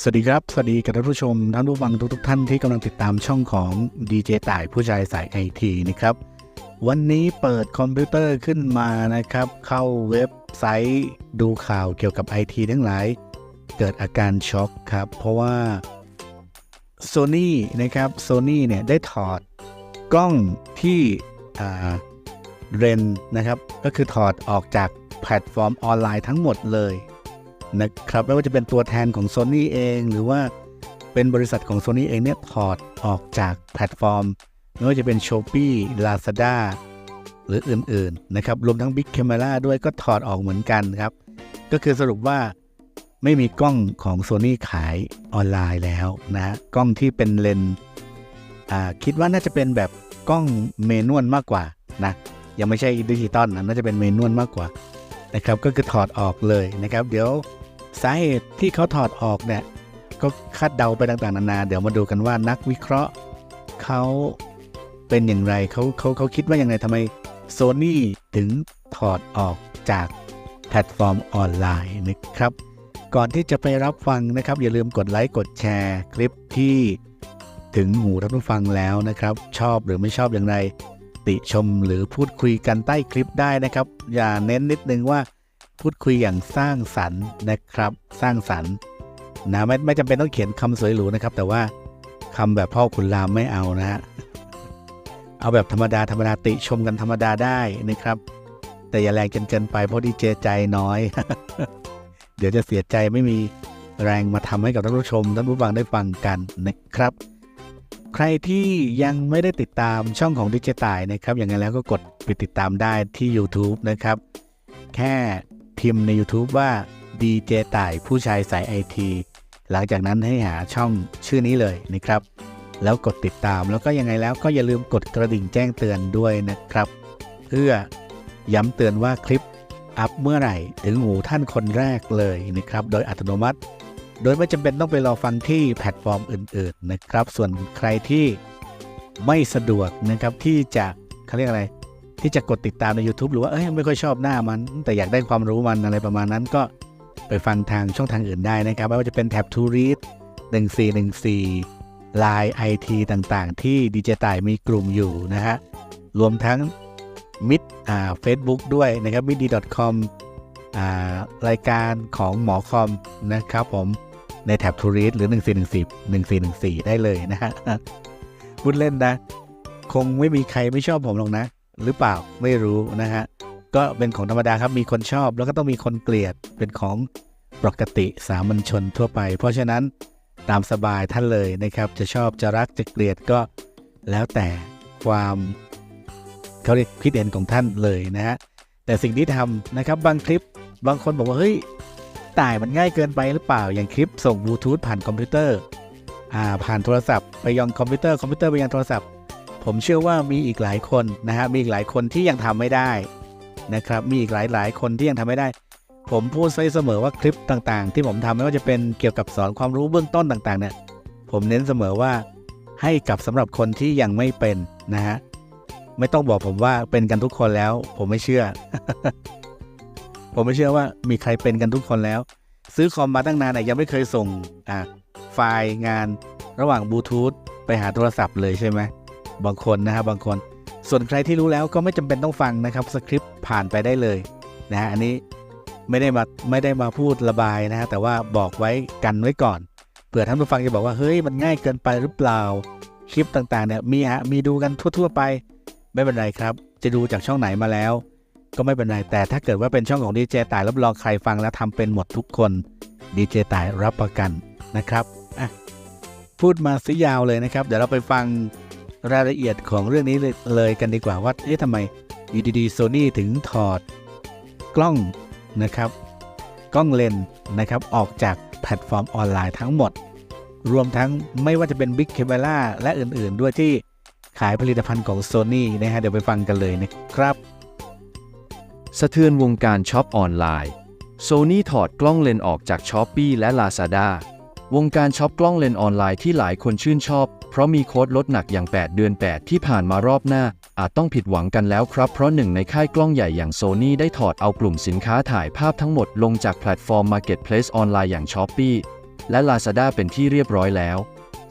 สวัสดีครับ สวัสดีกับท่านผู้ชมท่านผู้ฟังทุกๆท่านที่กำลังติดตามช่องของดีเจต่ายผู้ชายสายไอทีนะครับ วันนี้เปิดคอมพิวเตอร์ขึ้นมานะครับ เข้าเว็บไซต์ดูข่าวเกี่ยวกับไอทีทั้งหลาย เกิดอาการช็อกครับ เพราะว่า Sony นะครับ Sony เนี่ยได้ถอดกล้องที่เรนนะครับ ก็คือถอดออกจากแพลตฟอร์มออนไลน์ทั้งหมดเลย นะครับไม่ว่าจะเป็นตัวแทนของ Sony เอง หรือว่าเป็นบริษัทของ Sony เองเนี่ยถอดออกจากแพลตฟอร์ม ไม่ว่าจะเป็น Shopee Lazada หรืออื่นๆนะครับรวมทั้ง Big Camera ด้วยก็ถอดออกเหมือนกันครับ ก็คือสรุปว่าไม่มีกล้องของ Sony ขายออนไลน์แล้วนะกล้องที่เป็นเลนส์คิดว่าน่าจะเป็นแบบกล้องเมนวลมากกว่านะยังไม่ใช่ดิจิตอลนะน่าจะเป็นเมนวลมากกว่านะครับก็คือถอดออกเลยนะครับ เดี๋ยว สาเหตุที่เขาถอดออกเนี่ยก็คาดเดาไปต่างๆนานา เดี๋ยวมาดูกันว่านักวิเคราะห์เขาเป็นอย่างไรเขาเขาเขาคิดว่าอย่างไรทำไมโซ n y ถึงถอดออกจากแพลตฟอร์มออนไลน์นะครับ ก่อนที่จะไปรับฟังนะครับ อย่าลืมกดไลค์กดแชร์ คลิปที่ถึงหูท่านผู้ฟังแล้วนะครับ ชอบหรือไม่ชอบอย่างไร ติชมหรือพูดคุยกันใต้คลิปได้นะครับ อย่าเน้นนิดนึงว่า พูดคุยอย่างสร้างสรรค์นะครับ สร้างสรรค์นะไม่ไม่จำเป็นต้องเขียนคำสวยหรูนะครับ แต่ว่าคำแบบพ่อขุนรามไม่เอานะฮะเอาแบบธรรมดาธรรมดาติชมกันธรรมดาได้นะครับ แต่อย่าแรงจนเกินไปเพราะดีเจใจน้อย เดี๋ยวจะเสียใจไม่มีแรงมาทำให้กับท่านผู้ชมท่านผู้ฟังได้ฟังกันนะครับ ใครที่ยังไม่ได้ติดตามช่องของดิเจตายนะครับอย่างไรแล้วก็กดไปติดตามได้ที่ YouTube นะครับ แค่ พิมพ์ใน YouTube ว่า DJ ต่ายผู้ชายสายไอทีหลังจากนั้นให้หาช่องชื่อนี้เลยนะครับ แล้วกดติดตามแล้วก็ยังไงแล้วก็อย่าลืมกดกระดิ่งแจ้งเตือนด้วยนะครับ เพื่อย้ำเตือนว่าคลิปอัพเมื่อไหร่ถึงหูท่านคนแรกเลยนะครับ โดยอัตโนมัติ โดยไม่จำเป็นต้องไปรอฟังที่แพลตฟอร์มอื่น ๆ นะครับ ส่วนใครที่ไม่สะดวกนะครับที่จะเขาเรียกอะไร ที่จะกดติดตามใน YouTube หรือว่าเอ้ยไม่ค่อยชอบหน้ามัน แต่อยากได้ความรู้มันอะไรประมาณนั้นก็ไปฟังทางช่องทางอื่นได้นะครับไม่ว่าจะเป็นแท็บ To Read 1414 Line IT ต่างๆ ที่ดีเจต่ายมีกลุ่มอยู่นะฮะรวมทั้งมิดอ่า Facebook ด้วยนะครับ m i d .com อ่ารายการของหมอคอมนะครับผมในแท็บ To Read หรือ 1414 1414 ได้เลยนะฮะพูดเล่นนะ คงไม่มีใครไม่ชอบผมหรอกนะ หรือเปล่าไม่รู้นะฮะ ก็เป็นของธรรมดาครับมีคนชอบแล้วก็ต้องมีคนเกลียดเป็นของปกติสามัญชนทั่วไป เพราะฉะนั้นตามสบายท่านเลยนะครับ จะชอบจะรักจะเกลียดก็แล้วแต่ความเขาเรียกคิดเห็นของท่านเลยนะฮะแต่สิ่งที่ทำนะครับบางคลิปบางคนบอกว่าเฮ้ยต่ายมันง่ายเกินไปหรือเปล่าอย่างคลิปส่งบลูทูธผ่านคอมพิวเตอร์อ่าผ่านโทรศัพท์ไปยังคอมพิวเตอร์คอมพิวเตอร์ไปยังโทรศัพท์ ผมเชื่อว่ามีอีกหลายคนนะฮะมีอีกหลายคนที่ยังทำไม่ได้นะครับมีอีกหลายหลายคนที่ยังทำไม่ได้ ผมพูดไว้เสมอว่าคลิปต่างๆ ที่ผมทำไม่ว่าจะเป็นเกี่ยวกับสอนความรู้เบื้องต้นต่างๆเนี่ยผมเน้นเสมอว่าให้กับสำหรับคนที่ยังไม่เป็นนะฮะไม่ต้องบอกผมว่าเป็นกันทุกคนแล้ว ผมไม่เชื่อ ผมไม่เชื่อว่ามีใครเป็นกันทุกคนแล้ว ซื้อคอมมาตั้งนานแต่ยังไม่เคยส่งอ่าไฟล์งานระหว่างบลูทูธไปหาโทรศัพท์เลยใช่ไหม บางคนนะครับบางคน ส่วนใครที่รู้แล้วก็ไม่จำเป็นต้องฟังนะครับสคริปต์ผ่านไปได้เลยนะฮะอันนี้ไม่ได้มาไม่ได้มาพูดระบายนะฮะแต่ว่าบอกไว้กันไว้ก่อนเผื่อท่านผู้ฟังจะบอกว่าเฮ้ยมันง่ายเกินไปหรือเปล่าคลิปต่างๆเนี่ยมีฮะมีดูกันทั่ว ๆ ไป ไม่เป็นไรครับ จะดูจากช่องไหนมาแล้ว ก็ไม่เป็นไรแต่ถ้าเกิดว่าเป็นช่องของดีเจตายรับรองใครฟังแล้วทำเป็นหมดทุกคนดีเจตายรับประกันนะครับอะพูดมาสิยาวเลยนะครับ เดี๋ยวเราไปฟัง รายละเอียดของเรื่องนี้เลยเลยกันดีกว่าว่าเอ๊ะทำไมอยู่ดีๆโซนี่ถึงถอดกล้องนะครับ กล้องเลนนะครับออกจากแพลตฟอร์มออนไลน์ทั้งหมด รวมทั้งไม่ว่าจะเป็น Big Camera และอื่นๆ ด้วยที่ขายผลิตภัณฑ์ของ Sony นะฮะเดี๋ยวไปฟังกันเลยนะครับ สะเทือนวงการช็อปออนไลน์ Sony ถอดกล้องเลนออกจาก s h อ p e e และ Lazada วงการช็อปกล้องเลนออนไลน์ที่หลายคนชื่นชอบ เพราะมีโค้ดลดหนักอย่าง 8 เดือน 8 ที่ผ่านมารอบหน้า อาจต้องผิดหวังกันแล้วครับ เพราะหนึ่งในค่ายกล้องใหญ่อย่าง Sony ได้ถอดเอากลุ่มสินค้าถ่ายภาพทั้งหมดลงจากแพลตฟอร์ม Marketplace ออนไลน์อย่าง s h อ p e e และ Lazada เป็นที่เรียบร้อยแล้ว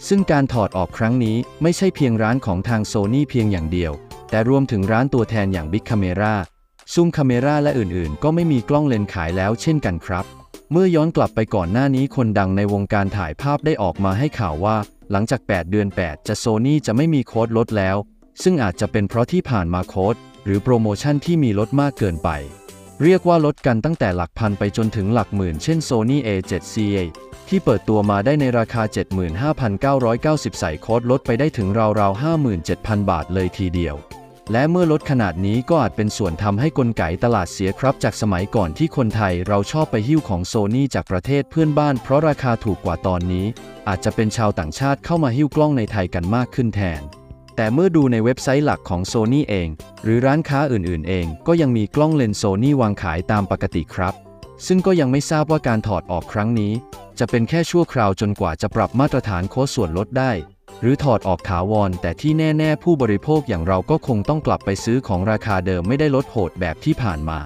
ซึ่งการถอดออกครั้งนี้ไม่ใช่เพียงร้านของทาง Sony เพียงอย่างเดียว แต่รวมถึงร้านตัวแทนอย่าง Big Camera ซูมคาเมราและอื่นๆ ก็ไม่มีกล้องเลนขายแล้วเช่นกันครับ เมื่อย้อนกลับไปก่อนหน้านี้คนดังในวงการถ่ายภาพได้ออกมาให้ข่าวว่า หลังจาก 8 เดือน 8 จะโซนี่จะไม่มีโค้ดลดแล้ว ซึ่งอาจจะเป็นเพราะที่ผ่านมาโค้ดหรือโปรโมชั่นที่มีลดมากเกินไป เรียกว่าลดกันตั้งแต่หลักพันไปจนถึงหลักหมื่น เช่น Sony A7CA ที่เปิดตัวมาได้ในราคา 75,990 ใส่โค้ดลดไปได้ถึงราวๆ57,000 บาทเลยทีเดียว และเมื่อลดขนาดนี้ก็อาจเป็นส่วนทำให้กลไกตลาดเสียครับ จากสมัยก่อนที่คนไทยเราชอบไปหิ้วของโซนี่จากประเทศเพื่อนบ้านเพราะราคาถูกกว่าตอนนี้ อาจจะเป็นชาวต่างชาติเข้ามาหิ้วกล้องในไทยกันมากขึ้นแทน แต่เมื่อดูในเว็บไซต์หลักของโซนี่เอง หรือร้านค้าอื่นๆ เอง ก็ยังมีกล้องเลนส์โซนี่วางขายตามปกติครับ ซึ่งก็ยังไม่ทราบว่าการถอดออกครั้งนี้ จะเป็นแค่ชั่วคราวจนกว่าจะปรับมาตรฐานโค้ดส่วนลดได้ หรือถอดออกถาวร แต่ที่แน่ ๆ ผู้บริโภคอย่างเราก็คงต้องกลับไปซื้อของราคาเดิมไม่ได้ลดโหดแบบที่ผ่านมา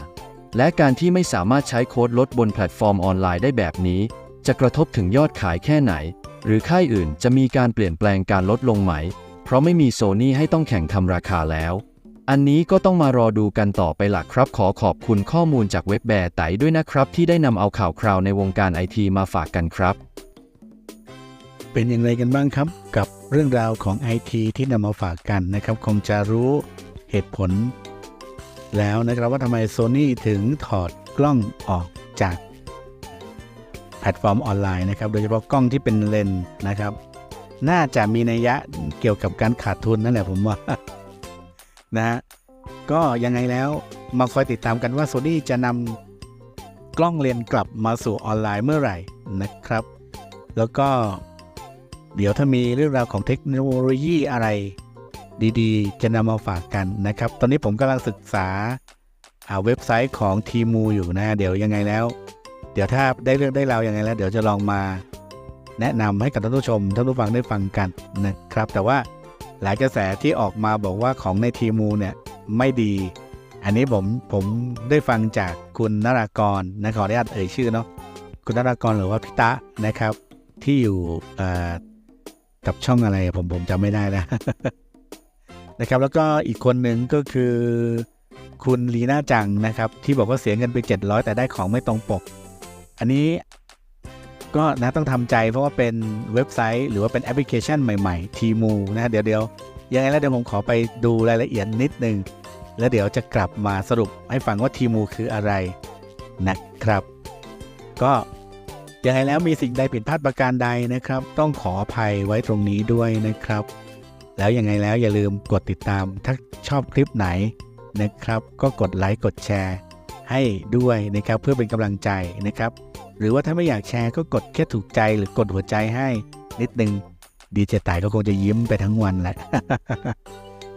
และการที่ไม่สามารถใช้โค้ดลดบนแพลตฟอร์มออนไลน์ได้แบบนี้ จะกระทบถึงยอดขายแค่ไหน หรือค่ายอื่นจะมีการเปลี่ยนแปลงการลดลงไหม เพราะไม่มีโซนี่ให้ต้องแข่งทำราคาแล้ว อันนี้ก็ต้องมารอดูกันต่อไปหลักครับขอขอบคุณข้อมูลจากเว็บแบร์ไตด้วยนะครับ ที่ได้นำเอาข่าวคราวในวงการไอทีมาฝากกันครับ เป็นอย่างไรกันบ้างครับ กับเรื่องราวของไอทีที่นำมาฝากกันนะครับ คงจะรู้เหตุผล แล้วนะครับว่าทำไม Sony ถึงถอดกล้องออกจากแพลตฟอร์มออนไลน์นะครับ โดยเฉพาะกล้องที่เป็นเลนนะครับ น่าจะมีนัยยะเกี่ยวกับการขาดทุนนั่นแหละผมว่านะฮะก็ยังไงแล้วมาคอยติดตามกันว่า Sony จะนำกล้องเลนกลับมาสู่ออนไลน์เมื่อไหร่นะครับ แล้วก็ เดี๋ยวถ้ามีเรื่องราวของเทคโนโลยีอะไรดีๆ จะนำมาฝากกันนะครับ ตอนนี้ผมกำลังศึกษาอ่าเว็บไซต์ของทีมูอยู่นะ เดี๋ยวยังไงแล้ว เดี๋ยวถ้าได้เรื่องได้ราวยังไงแล้ว เดี๋ยวจะลองมาแนะนำให้กับท่านผู้ชมท่านผู้ฟังได้ฟังกันนะครับ แต่ว่าหลายกระแสที่ออกมาบอกว่าของในทีมูเนี่ยไม่ดี อันนี้ผมผมได้ฟังจากคุณนรากรนะขออนุญาตเอ่ยชื่อเนาะคุณนรากรหรือว่าพิตะนะครับ ที่อยู่อ่อ กับช่องอะไรผมผมจำไม่ได้แล้วนะครับ แล้วก็อีกคนหนึ่งก็คือคุณลีน่าจังนะครับ ที่บอกว่าเสียเงินไป 700 แต่ได้ของไม่ตรงปก อันนี้ก็นะต้องทำใจเพราะว่าเป็นเว็บไซต์ หรือว่าเป็นแอปพลิเคชันใหม่ๆทีมูนะเดี๋ยวเดี๋ยวยังไงแล้วเดี๋ยวผมขอไปดูรายละเอียดนิดนึง แล้วเดี๋ยวจะกลับมาสรุปให้ฟังว่าทีมูคืออะไรนะครับ ก็ ยังไงแล้วมีสิ่งใดผิดพลาดประการใดนะครับ ต้องขออภัยไว้ตรงนี้ด้วยนะครับ แล้วยังไงแล้วอย่าลืมกดติดตาม ถ้าชอบคลิปไหนนะครับ ก็กดไลค์กดแชร์ให้ด้วยนะครับเพื่อเป็นกำลังใจนะครับ หรือว่าถ้าไม่อยากแชร์ก็กดแค่ถูกใจหรือกดหัวใจให้นิดนึงดีเจต่ายก็คงจะยิ้มไปทั้งวันแหละ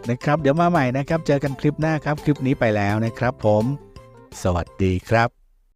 นะครับ เดี๋ยวมาใหม่นะครับ เจอกันคลิปหน้าครับ คลิปนี้ไปแล้วนะครับผม สวัสดีครับ